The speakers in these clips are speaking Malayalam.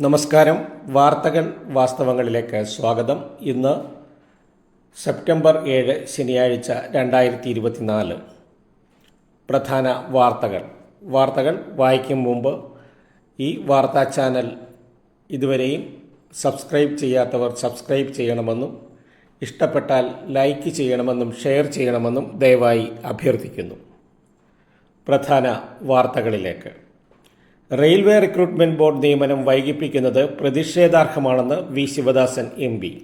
നമസ്കാരം. വാർത്തകൾ വാസ്തവങ്ങളിലേക്ക് സ്വാഗതം. ഇന്ന് സെപ്റ്റംബർ ഏഴ് ശനിയാഴ്ച രണ്ടായിരത്തി ഇരുപത്തിനാല് പ്രധാന വാർത്തകൾ. വാർത്തകൾ വായിക്കും മുമ്പ് ഈ വാർത്താ ചാനൽ ഇതുവരെയും സബ്സ്ക്രൈബ് ചെയ്യാത്തവർ സബ്സ്ക്രൈബ് ചെയ്യണമെന്നും ഇഷ്ടപ്പെട്ടാൽ ലൈക്ക് ചെയ്യണമെന്നും ഷെയർ ചെയ്യണമെന്നും ദയവായി അഭ്യർത്ഥിക്കുന്നു. പ്രധാന വാർത്തകളിലേക്ക്. റെയിൽവേ റിക്രൂട്ട്മെന്റ് ബോർഡ് നിയമനം വൈകിപ്പിക്കുന്നത് പ്രതിഷേധാർഹമാണെന്ന് V. Sivadasan M. P.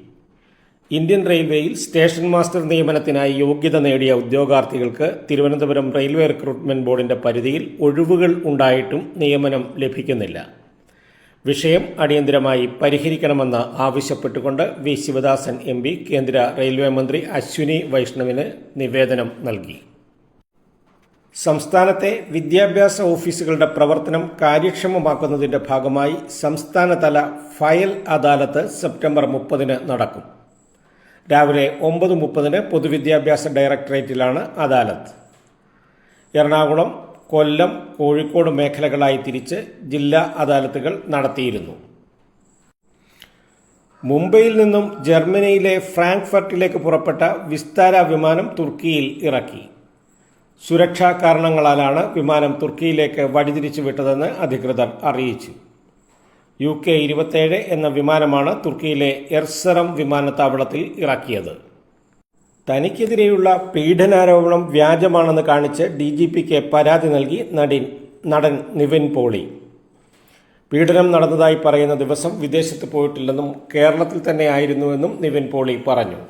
Indian റെയിൽവേയിൽ സ്റ്റേഷൻ മാസ്റ്റർ നിയമനത്തിനായി യോഗ്യത നേടിയ ഉദ്യോഗാർത്ഥികൾക്ക് തിരുവനന്തപുരം റെയിൽവേ റിക്രൂട്ട്മെന്റ് ബോർഡിന്റെ പരിധിയിൽ ഒഴിവുകൾ ഉണ്ടായിട്ടും നിയമനം ലഭിക്കുന്നില്ല. വിഷയം അടിയന്തരമായി പരിഹരിക്കണമെന്ന് ആവശ്യപ്പെട്ടുകൊണ്ട് വി. ശിവദാസൻ എം. കേന്ദ്ര റെയിൽവേ മന്ത്രി അശ്വിനി വൈഷ്ണവിന് നിവേദനം നൽകി. സംസ്ഥാനത്തെ വിദ്യാഭ്യാസ ഓഫീസുകളുടെ പ്രവർത്തനം കാര്യക്ഷമമാക്കുന്നതിന്റെ ഭാഗമായി സംസ്ഥാനതല ഫയൽ അദാലത്ത് സെപ്റ്റംബർ മുപ്പതിന് നടക്കും. രാവിലെ ഒമ്പത് മുപ്പതിന് പൊതുവിദ്യാഭ്യാസ ഡയറക്ടറേറ്റിലാണ് അദാലത്ത്. എറണാകുളം കൊല്ലം കോഴിക്കോട് മേഖലകളായി തിരിച്ച് ജില്ലാ അദാലത്തുകൾ നടത്തിയിരുന്നു. മുംബൈയിൽ നിന്നും ജർമ്മനിയിലെ ഫ്രാങ്ക്ഫർട്ടിലേക്ക് പുറപ്പെട്ട വിസ്താര വിമാനം തുർക്കിയിൽ ഇറക്കി. സുരക്ഷാ കാരണങ്ങളാലാണ് വിമാനം തുർക്കിയിലേക്ക് വഴിതിരിച്ചു വിട്ടതെന്ന് അധികൃതർ അറിയിച്ചു. യു കെ ഇരുപത്തേഴ് എന്ന വിമാനമാണ് തുർക്കിയിലെ എർസറം വിമാനത്താവളത്തിൽ ഇറക്കിയത്. തനിക്കെതിരെയുള്ള പീഡനാരോപണം വ്യാജമാണെന്ന് കാണിച്ച് ഡി ജി പിക്ക് പരാതി നൽകി നടിൻ നടൻ നിവിൻ പോളി. പീഡനം നടന്നതായി പറയുന്ന ദിവസം വിദേശത്ത് പോയിട്ടില്ലെന്നും കേരളത്തിൽ തന്നെ ആയിരുന്നുവെന്നും നിവിൻ പോളി പറഞ്ഞു.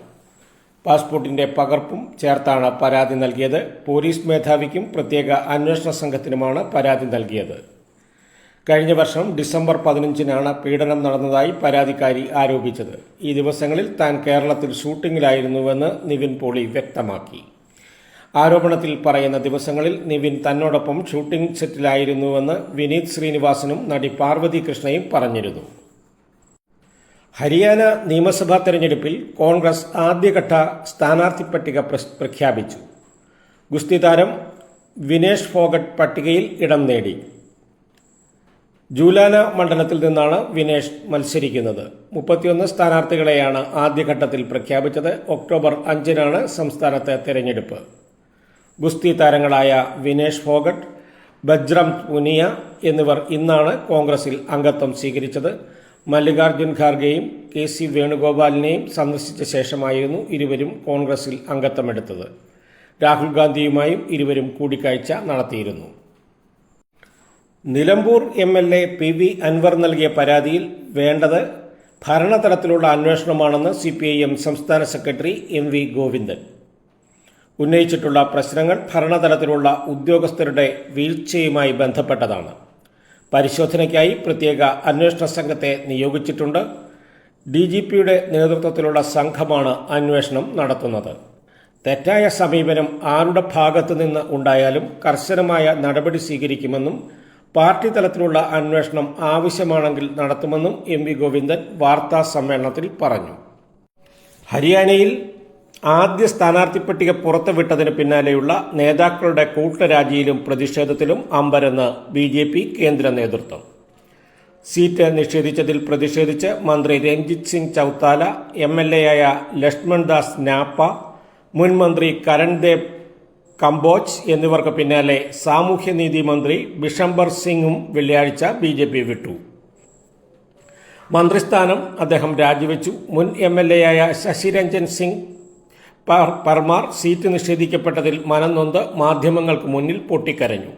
പാസ്പോർട്ടിന്റെ പകർപ്പും ചേർത്താണ് പരാതി നൽകിയത്. പോലീസ് മേധാവിക്കും പ്രത്യേക അന്വേഷണ സംഘത്തിനുമാണ് പരാതി നൽകിയത്. കഴിഞ്ഞ വർഷം ഡിസംബർ പതിനഞ്ചിനാണ് പീഡനം നടന്നതായി പരാതിക്കാരി ആരോപിച്ചത്. ഈ ദിവസങ്ങളിൽ താൻ കേരളത്തിൽ ഷൂട്ടിങ്ങിലായിരുന്നുവെന്ന് നിവിൻ പോളി വ്യക്തമാക്കി. ആരോപണത്തിൽ പറയുന്ന ദിവസങ്ങളിൽ നിവിൻ തന്നോടൊപ്പം ഷൂട്ടിംഗ് സെറ്റിലായിരുന്നുവെന്ന് വിനീത് ശ്രീനിവാസനും നടി പാർവതി കൃഷ്ണയും പറഞ്ഞിരുന്നു. ഹരിയാന നിയമസഭാ തെരഞ്ഞെടുപ്പിൽ കോൺഗ്രസ് ആദ്യഘട്ട സ്ഥാനാർത്ഥി പട്ടിക പ്രഖ്യാപിച്ചു. ഗുസ്തി താരം വിനേഷ് ഫോഗട്ട് പട്ടികയിൽ ഇടം നേടി. ജൂലാന മണ്ഡലത്തിൽ നിന്നാണ് വിനേഷ് മത്സരിക്കുന്നത്. മുപ്പത്തിയൊന്ന് സ്ഥാനാർത്ഥികളെയാണ് ആദ്യഘട്ടത്തിൽ പ്രഖ്യാപിച്ചത്. ഒക്ടോബർ അഞ്ചിനാണ് സംസ്ഥാനത്തെ തെരഞ്ഞെടുപ്പ്. ഗുസ്തി താരങ്ങളായ വിനേഷ് ഫോഗട്ട് ബജ്രം പുനിയ എന്നിവർ ഇന്നാണ് കോൺഗ്രസിൽ അംഗത്വം സ്വീകരിച്ചത്. മല്ലികാർജുൻ ഖാർഗെയും കെ സി വേണുഗോപാലിനെയും സന്ദർശിച്ച ശേഷമായിരുന്നു ഇരുവരും കോൺഗ്രസിൽ അംഗത്വമെടുത്തത്. രാഹുൽ ഗാന്ധിയുമായും ഇരുവരും കൂടിക്കാഴ്ച നടത്തിയിരുന്നു. Nilambur M L A P V Anvar നൽകിയ പരാതിയിൽ വേണ്ടത് ഭരണതലത്തിലുള്ള അന്വേഷണമാണെന്ന് സി പി ഐ എം സംസ്ഥാന സെക്രട്ടറി എം വി ഗോവിന്ദൻ. ഉന്നയിച്ചിട്ടുള്ള പ്രശ്നങ്ങൾ ഭരണതലത്തിലുള്ള ഉദ്യോഗസ്ഥരുടെ വീഴ്ചയുമായി ബന്ധപ്പെട്ടതാണ്. പരിശോധനയ്ക്കായി പ്രത്യേക അന്വേഷണ സംഘത്തെ നിയോഗിച്ചിട്ടുണ്ട്. ഡി ജി പിയുടെ നേതൃത്വത്തിലുള്ള സംഘമാണ് അന്വേഷണം നടത്തുന്നത്. തെറ്റായ സമീപനം ആരുടെ ഭാഗത്തു നിന്ന് ഉണ്ടായാലും കർശനമായ നടപടി സ്വീകരിക്കുമെന്നും പാർട്ടി തലത്തിലുള്ള അന്വേഷണം ആവശ്യമാണെങ്കിൽ നടത്തുമെന്നും എം വി ഗോവിന്ദൻ വാർത്താ സമ്മേളനത്തിൽ പറഞ്ഞു. ഹരിയാനയിൽ ആദ്യ സ്ഥാനാർത്ഥി പട്ടിക പുറത്തുവിട്ടതിന് പിന്നാലെയുള്ള നേതാക്കളുടെ കൂട്ടരാജിയിലും പ്രതിഷേധത്തിലും അമ്പരന്ന് ബി ജെ പി കേന്ദ്ര നേതൃത്വം. സീറ്റ് നിഷേധിച്ചതിൽ പ്രതിഷേധിച്ച് മന്ത്രി Ranjit Singh Chautala M L A ആയ ലക്ഷ്മൺ ദാസ് നാപ്പ മുൻ മന്ത്രി കരൺദേവ് കംബോജ് എന്നിവർക്ക് പിന്നാലെ സാമൂഹ്യനീതി മന്ത്രി ബിഷംബർ സിംഗും വെള്ളിയാഴ്ച ബി ജെ പി വിട്ടു. മന്ത്രിസ്ഥാനം അദ്ദേഹം രാജിവെച്ചു. മുൻ എം എൽ എ ആയ ശശിരഞ്ജൻ സിംഗ് പർമാർ സീറ്റ് നിഷേധിക്കപ്പെട്ടതിൽ മനംനൊന്ത് മാധ്യമങ്ങൾക്ക് മുന്നിൽ പൊട്ടിക്കരഞ്ഞു.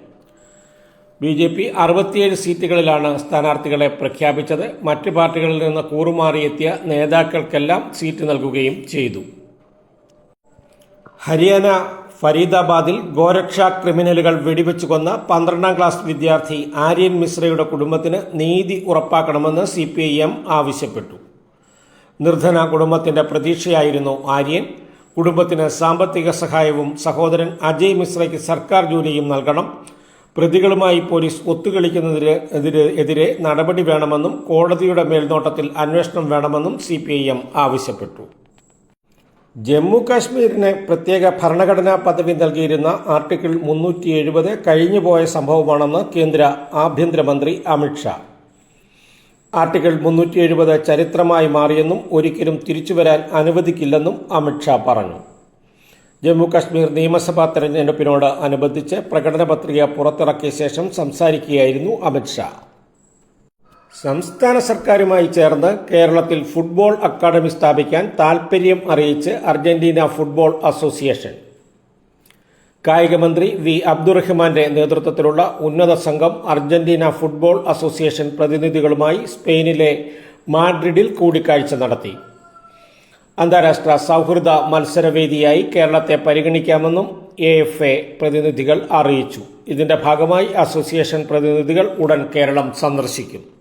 ബി ജെ പി അറുപത്തിയേഴ് സീറ്റുകളിലാണ് സ്ഥാനാർത്ഥികളെ പ്രഖ്യാപിച്ചത്. മറ്റ് പാർട്ടികളിൽ നിന്ന് കൂറുമാറിയെത്തിയ നേതാക്കൾക്കെല്ലാം സീറ്റ് നൽകുകയും ചെയ്തു. ഹരിയാന ഫരീദാബാദിൽ ഗോരക്ഷാ ക്രിമിനലുകൾ വെടിവെച്ചു കൊന്ന പന്ത്രണ്ടാം ക്ലാസ് വിദ്യാർത്ഥി ആര്യൻ മിശ്രയുടെ കുടുംബത്തിന് നീതി ഉറപ്പാക്കണമെന്ന് സി ആവശ്യപ്പെട്ടു. നിർധന കുടുംബത്തിന്റെ പ്രതീക്ഷയായിരുന്നു ആര്യൻ. കുടുംബത്തിന് സാമ്പത്തിക സഹായവും സഹോദരൻ അജയ് മിശ്രയ്ക്ക് സർക്കാർ ജോലിയും നൽകണം. പ്രതികളുമായി പോലീസ് ഒത്തുകളിക്കുന്നതിന് എതിരെ നടപടി വേണമെന്നും കോടതിയുടെ മേൽനോട്ടത്തിൽ അന്വേഷണം വേണമെന്നും സി പി ഐ എം ആവശ്യപ്പെട്ടു. ജമ്മു കാശ്മീരിന് പ്രത്യേക ഭരണഘടനാ പദവി നൽകിയിരുന്ന ആർട്ടിക്കിൾ മുന്നൂറ്റി എഴുപത് കഴിഞ്ഞുപോയ സംഭവമാണെന്ന് കേന്ദ്ര ആഭ്യന്തരമന്ത്രി അമിത്ഷാ. ആർട്ടിക്കിൾ മുന്നൂറ്റി എഴുപത് ചരിത്രമായി മാറിയെന്നും ഒരിക്കലും തിരിച്ചുവരാൻ അനുവദിക്കില്ലെന്നും അമിത്ഷാ പറഞ്ഞു. ജമ്മു കശ്മീർ നിയമസഭാ തെരഞ്ഞെടുപ്പിനോട് അനുബന്ധിച്ച് പ്രകടന പത്രിക പുറത്തിറക്കിയ ശേഷം സംസാരിക്കുകയായിരുന്നു അമിത്ഷാ സംസ്ഥാന സർക്കാരുമായി ചേർന്ന് കേരളത്തിൽ ഫുട്ബോൾ അക്കാദമി സ്ഥാപിക്കാൻ താൽപര്യം അറിയിച്ച് അർജന്റീന ഫുട്ബോൾ അസോസിയേഷൻ കായികമന്ത്രി വി അബ്ദുറഹ്മാന്റെ നേതൃത്വത്തിലുള്ള ഉന്നത സംഘം അർജന്റീന ഫുട്ബോൾ അസോസിയേഷൻ പ്രതിനിധികളുമായി സ്പെയിനിലെ മാഡ്രിഡിൽ കൂടിക്കാഴ്ച നടത്തി. അന്താരാഷ്ട്ര സൗഹൃദ മത്സരവേദിയായി കേരളത്തെ പരിഗണിക്കാമെന്നും എ എഫ് എ പ്രതിനിധികൾ അറിയിച്ചു. ഇതിന്റെ ഭാഗമായി അസോസിയേഷൻ പ്രതിനിധികൾ ഉടൻ കേരളം സന്ദർശിക്കും.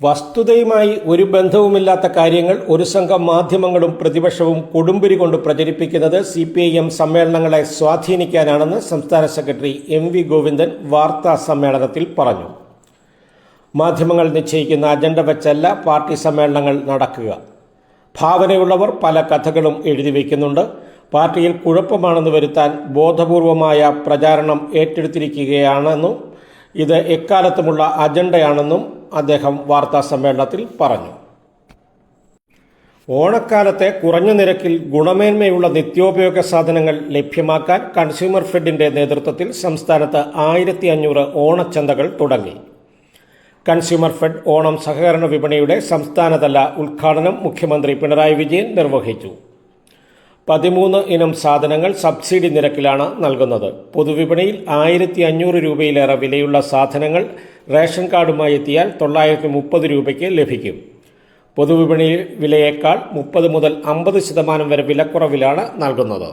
വസ്തുതയുമായി ഒരു ബന്ധവുമില്ലാത്ത കാര്യങ്ങൾ ഒരു സംഘം മാധ്യമങ്ങളും പ്രതിപക്ഷവും കൊടുമ്പിരി കൊണ്ട് പ്രചരിപ്പിക്കുന്നത് സി പി ഐ എം സമ്മേളനങ്ങളെ സ്വാധീനിക്കാനാണെന്ന് സംസ്ഥാന സെക്രട്ടറി എം വി ഗോവിന്ദൻ വാർത്താ സമ്മേളനത്തിൽ പറഞ്ഞു. മാധ്യമങ്ങൾ നിശ്ചയിക്കുന്ന അജണ്ട വെച്ചല്ല പാർട്ടി സമ്മേളനങ്ങൾ നടക്കുക. ഭാവനയുള്ളവർ പല കഥകളും എഴുതി വയ്ക്കുന്നുണ്ട്. പാർട്ടിയിൽ കുഴപ്പമാണെന്ന് വരുത്താൻ ബോധപൂർവമായ പ്രചാരണം ഏറ്റെടുത്തിരിക്കുകയാണെന്നും ഇത് എക്കാലത്തുമുള്ള അജണ്ടയാണെന്നും അദ്ദേഹം വാർത്താ സമ്മേളനത്തിൽ പറഞ്ഞു. ഓണക്കാലത്തെ കുറഞ്ഞ നിരക്കിൽ ഗുണമേന്മയുള്ള നിത്യോപയോഗ സാധനങ്ങൾ ലഭ്യമാക്കാൻ കൺസ്യൂമർ ഫെഡിന്റെ നേതൃത്വത്തിൽ സംസ്ഥാനത്ത് ആയിരത്തി അഞ്ഞൂറ് ഓണച്ചന്തകൾ തുടങ്ങി. കൺസ്യൂമർ ഫെഡ് ഓണം സഹകരണ വിപണിയുടെ സംസ്ഥാനതല ഉദ്ഘാടനം മുഖ്യമന്ത്രി പിണറായി വിജയൻ നിർവഹിച്ചു. പതിമൂന്ന് ഇനം സാധനങ്ങൾ സബ്സിഡി നിരക്കിലാണ് നൽകുന്നത്. പൊതുവിപണിയിൽ ആയിരത്തി അഞ്ഞൂറ് രൂപയിലേറെ വിലയുള്ള സാധനങ്ങൾ റേഷൻ കാർഡുമായി എത്തിയാൽ തൊള്ളായിരത്തി മുപ്പത് രൂപയ്ക്ക് ലഭിക്കും. പൊതുവിപണി വിലയേക്കാൾ മുപ്പത് മുതൽ അമ്പത് ശതമാനം വരെ വിലക്കുറവിലാണ് നൽകുന്നത്.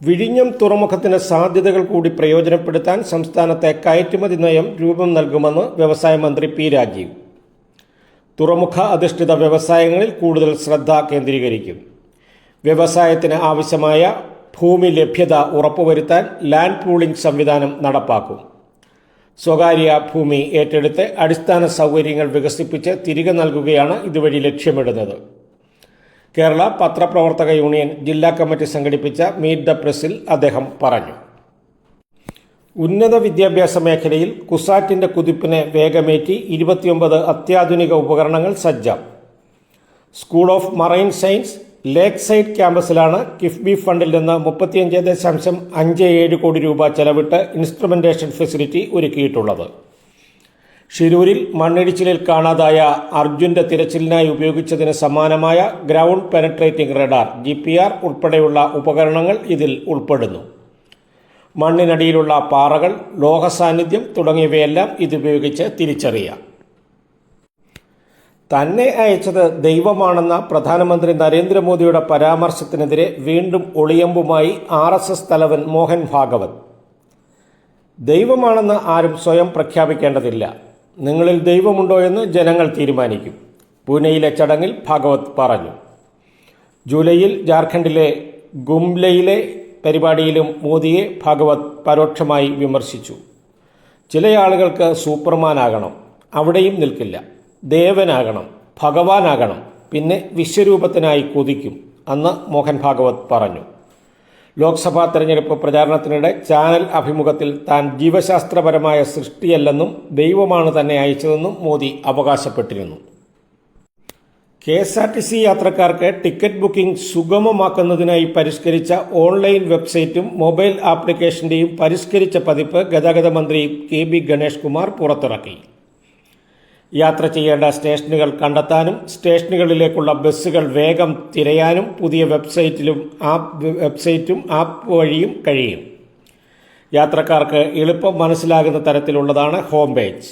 വിഴിഞ്ഞം തുറമുഖത്തിന് സാധ്യതകൾ കൂടി പ്രയോജനപ്പെടുത്താൻ സംസ്ഥാനത്തെ കയറ്റുമതി നയം രൂപം നൽകുമെന്ന് വ്യവസായ മന്ത്രി പി രാജീവ്. തുറമുഖ അധിഷ്ഠിത വ്യവസായങ്ങളിൽ കൂടുതൽ ശ്രദ്ധ കേന്ദ്രീകരിക്കും. വ്യവസായത്തിന് ആവശ്യമായ ഭൂമി ലഭ്യത ഉറപ്പുവരുത്താൻ ലാൻഡ് പൂളിംഗ് സംവിധാനം നടപ്പാക്കും. സ്വകാര്യ ഭൂമി ഏറ്റെടുത്ത് അടിസ്ഥാന സൗകര്യങ്ങൾ വികസിപ്പിച്ച് തിരികെ നൽകുകയാണ് ഇതുവഴി ലക്ഷ്യമിടുന്നത്. കേരള പത്രപ്രവർത്തക യൂണിയൻ ജില്ലാ കമ്മിറ്റി സംഘടിപ്പിച്ച മീറ്റ് ദ പ്രസിൽ അദ്ദേഹം പറഞ്ഞു. ഉന്നത വിദ്യാഭ്യാസ മേഖലയിൽ കുസാറ്റിന്റെ കുതിപ്പിനെ വേഗമേറ്റി ഇരുപത്തിയൊമ്പത് അത്യാധുനിക ഉപകരണങ്ങൾ സജ്ജം. School of marine science lakeside ക്യാമ്പസിലാണ് KIIFB ഫണ്ടിൽ നിന്ന് മുപ്പത്തിയഞ്ച് ദശാംശം അഞ്ച് ഏഴ് കോടി രൂപ ചെലവിട്ട് ഇൻസ്ട്രുമെന്റേഷൻ ഫെസിലിറ്റി ഒരുക്കിയിട്ടുള്ളത്. ഷിരൂരിൽ മണ്ണിടിച്ചിലിൽ കാണാതായ അർജുന്റെ തിരച്ചിലിനായി ഉപയോഗിച്ചതിന് സമാനമായ ground penetrating radar G P R ഉൾപ്പെടെയുള്ള ഉപകരണങ്ങൾ ഇതിൽ ഉൾപ്പെടുന്നു. മണ്ണിനടിയിലുള്ള പാറകൾ ലോഹസാന്നിധ്യം തുടങ്ങിയവയെല്ലാം ഇതുപയോഗിച്ച് തിരിച്ചറിയാം. തന്നെ അയച്ചത് ദൈവമാണെന്ന പ്രധാനമന്ത്രി നരേന്ദ്രമോദിയുടെ പരാമർശത്തിനെതിരെ വീണ്ടും ഒളിയമ്പുമായി ആർ എസ് എസ് തലവൻ മോഹൻ ഭാഗവത്. ദൈവമാണെന്ന് ആരും സ്വയം പ്രഖ്യാപിക്കേണ്ടതില്ല. നിങ്ങളിൽ ദൈവമുണ്ടോ എന്ന് ജനങ്ങൾ തീരുമാനിക്കും. പൂനെയിലെ ചടങ്ങിൽ ഭാഗവത് പറഞ്ഞു. ജൂലൈയിൽ ജാർഖണ്ഡിലെ ഗുംലയിലെ പരിപാടിയിലും മോദിയെ ഭാഗവത് പരോക്ഷമായി വിമർശിച്ചു. ചില ആളുകൾക്ക് സൂപ്പർമാനാകണം അവിടെയും നിൽക്കില്ല. ദേവനാകണം ഭഗവാനാകണം പിന്നെ വിശ്വരൂപത്തിനായി കൊതിക്കും അന്ന് മോഹൻ ഭാഗവത് പറഞ്ഞു. ലോക്സഭാ തെരഞ്ഞെടുപ്പ് പ്രചാരണത്തിനിടെ ചാനൽ അഭിമുഖത്തിൽ താൻ ജീവശാസ്ത്രപരമായ സൃഷ്ടിയല്ലെന്നും ദൈവമാണ് തന്നെ അയച്ചതെന്നും Modi അവകാശപ്പെട്ടിരുന്നു. K S R T C യാത്രക്കാർക്ക് ടിക്കറ്റ് ബുക്കിംഗ് സുഗമമാക്കുന്നതിനായി പരിഷ്കരിച്ച ഓൺലൈൻ വെബ്സൈറ്റും മൊബൈൽ ആപ്ലിക്കേഷന്റെയും പരിഷ്കരിച്ച പതിപ്പ് ഗതാഗത മന്ത്രി കെ ബി ഗണേഷ് കുമാർ പുറത്തിറക്കി. യാത്ര ചെയ്യേണ്ട സ്റ്റേഷനുകൾ കണ്ടെത്താനും സ്റ്റേഷനുകളിലേക്കുള്ള ബസ്സുകൾ വേഗം തിരയാനും പുതിയ വെബ്സൈറ്റിലും ആപ്പ് വെബ്സൈറ്റും ആപ്പ് വഴിയും കഴിയും. യാത്രക്കാർക്ക് എളുപ്പം മനസ്സിലാകുന്ന തരത്തിലുള്ളതാണ് home page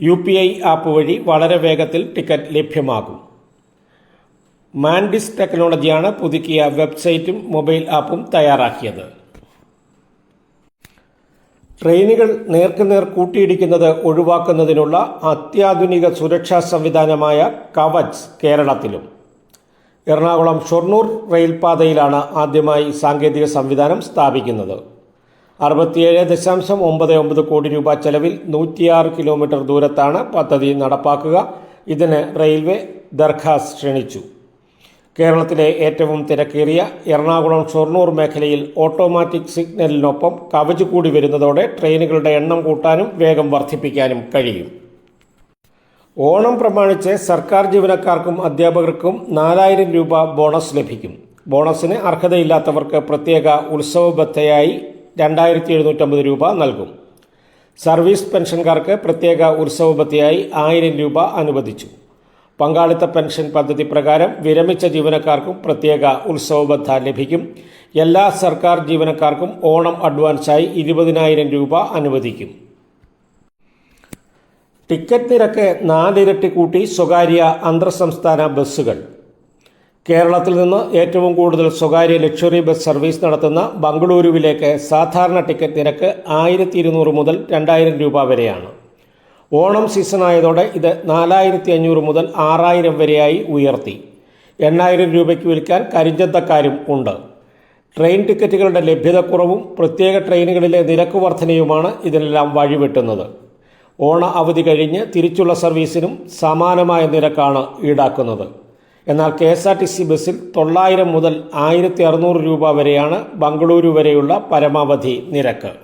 U P I app വഴി വളരെ വേഗത്തിൽ ടിക്കറ്റ് ലഭ്യമാകും. മാൻഡിസ് ടെക്നോളജിയാണ് പുതുക്കിയ വെബ്സൈറ്റും മൊബൈൽ ആപ്പും തയ്യാറാക്കിയത്. ട്രെയിനുകൾ നേർക്കുനേർ കൂട്ടിയിടിക്കുന്നത് ഒഴിവാക്കുന്നതിനുള്ള അത്യാധുനിക സുരക്ഷാ സംവിധാനമായ കവച് കേരളത്തിലും. എറണാകുളം ഷൊർണൂർ റെയിൽപാതയിലാണ് ആദ്യമായി സാങ്കേതിക സംവിധാനം സ്ഥാപിക്കുന്നത്. അറുപത്തിയേഴ് ദശാംശം ഒമ്പത് ഒമ്പത് കോടി രൂപ ചെലവിൽ നൂറ്റിയാറ് കിലോമീറ്റർ ദൂരത്താണ് പദ്ധതി നടപ്പാക്കുക. ഇതിന് റെയിൽവേ ദർഖാസ് ക്ഷണിച്ചു. കേരളത്തിലെ ഏറ്റവും തിരക്കേറിയ എറണാകുളം ഷൊർണൂർ മേഖലയിൽ ഓട്ടോമാറ്റിക് സിഗ്നലിനൊപ്പം കവച് കൂടി വരുന്നതോടെ ട്രെയിനുകളുടെ എണ്ണം കൂട്ടാനും വേഗം വർദ്ധിപ്പിക്കാനും കഴിയും. ഓണം പ്രമാണിച്ച് സർക്കാർ ജീവനക്കാർക്കും അധ്യാപകർക്കും നാലായിരം രൂപ ബോണസ് ലഭിക്കും. ബോണസിന് അർഹതയില്ലാത്തവർക്ക് പ്രത്യേക ഉത്സവ ബത്തയായി രണ്ടായിരത്തി എഴുന്നൂറ്റമ്പത് രൂപ നൽകും. സർവീസ് പെൻഷൻകാർക്ക് പ്രത്യേക ഉത്സവ ബത്തയായി ആയിരം രൂപ അനുവദിച്ചു. പങ്കാളിത്ത പെൻഷൻ പദ്ധതി പ്രകാരം വിരമിച്ച ജീവനക്കാർക്കും പ്രത്യേക ഉത്സവ ബത്ത ലഭിക്കും. എല്ലാ സർക്കാർ ജീവനക്കാർക്കും ഓണം അഡ്വാൻസായി ഇരുപതിനായിരം രൂപ അനുവദിക്കും. ടിക്കറ്റ് നിരക്ക് നാലിരട്ടി കൂട്ടി സ്വകാര്യ അന്തർ സംസ്ഥാന ബസ്സുകൾ. കേരളത്തിൽ നിന്ന് ഏറ്റവും കൂടുതൽ സ്വകാര്യ ലക്ഷറി ബസ് സർവീസ് നടത്തുന്ന ബംഗളൂരുവിലേക്ക് സാധാരണ ടിക്കറ്റ് നിരക്ക് ആയിരത്തി മുതൽ രണ്ടായിരം രൂപ വരെയാണ്. ഓണം സീസൺ ആയതോടെ ഇത് നാലായിരത്തി അഞ്ഞൂറ് മുതൽ ആറായിരം വരെയായി ഉയർത്തി. എണ്ണായിരം രൂപയ്ക്ക് വിൽക്കാൻ കരിഞ്ചന്തക്കാരും ഉണ്ട്. ട്രെയിൻ ടിക്കറ്റുകളുടെ ലഭ്യതക്കുറവും പ്രത്യേക ട്രെയിനുകളിലെ നിരക്ക് വർധനയുമാണ് ഇതിനെല്ലാം വഴിവെട്ടുന്നത്. ഓണ അവധി കഴിഞ്ഞ് തിരിച്ചുള്ള സർവീസിനും സമാനമായ നിരക്കാണ് ഈടാക്കുന്നത്. എന്നാൽ K S R T C ബസ്സിൽ തൊള്ളായിരം മുതൽ ആയിരത്തി അറുന്നൂറ് രൂപ വരെയാണ് ബംഗളൂരു വരെയുള്ള പരമാവധി നിരക്ക്.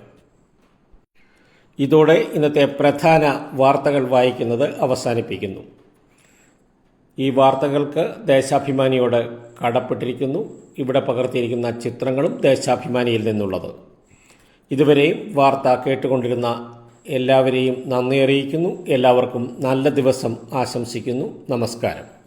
ഇതോടെ ഇന്നത്തെ പ്രധാന വാർത്തകൾ വായിക്കുന്നത് അവസാനിപ്പിക്കുന്നു. ഈ വാർത്തകൾക്ക് ദേശാഭിമാനിയോട് കടപ്പെട്ടിരിക്കുന്നു. ഇവിടെ പകർത്തിയിരിക്കുന്ന ചിത്രങ്ങളും ദേശാഭിമാനിയിൽ നിന്നുള്ളത്. ഇതുവരെയും വാർത്ത കേട്ടുകൊണ്ടിരുന്ന എല്ലാവരെയും നന്ദി അറിയിക്കുന്നു. എല്ലാവർക്കും നല്ല ദിവസം ആശംസിക്കുന്നു. നമസ്കാരം.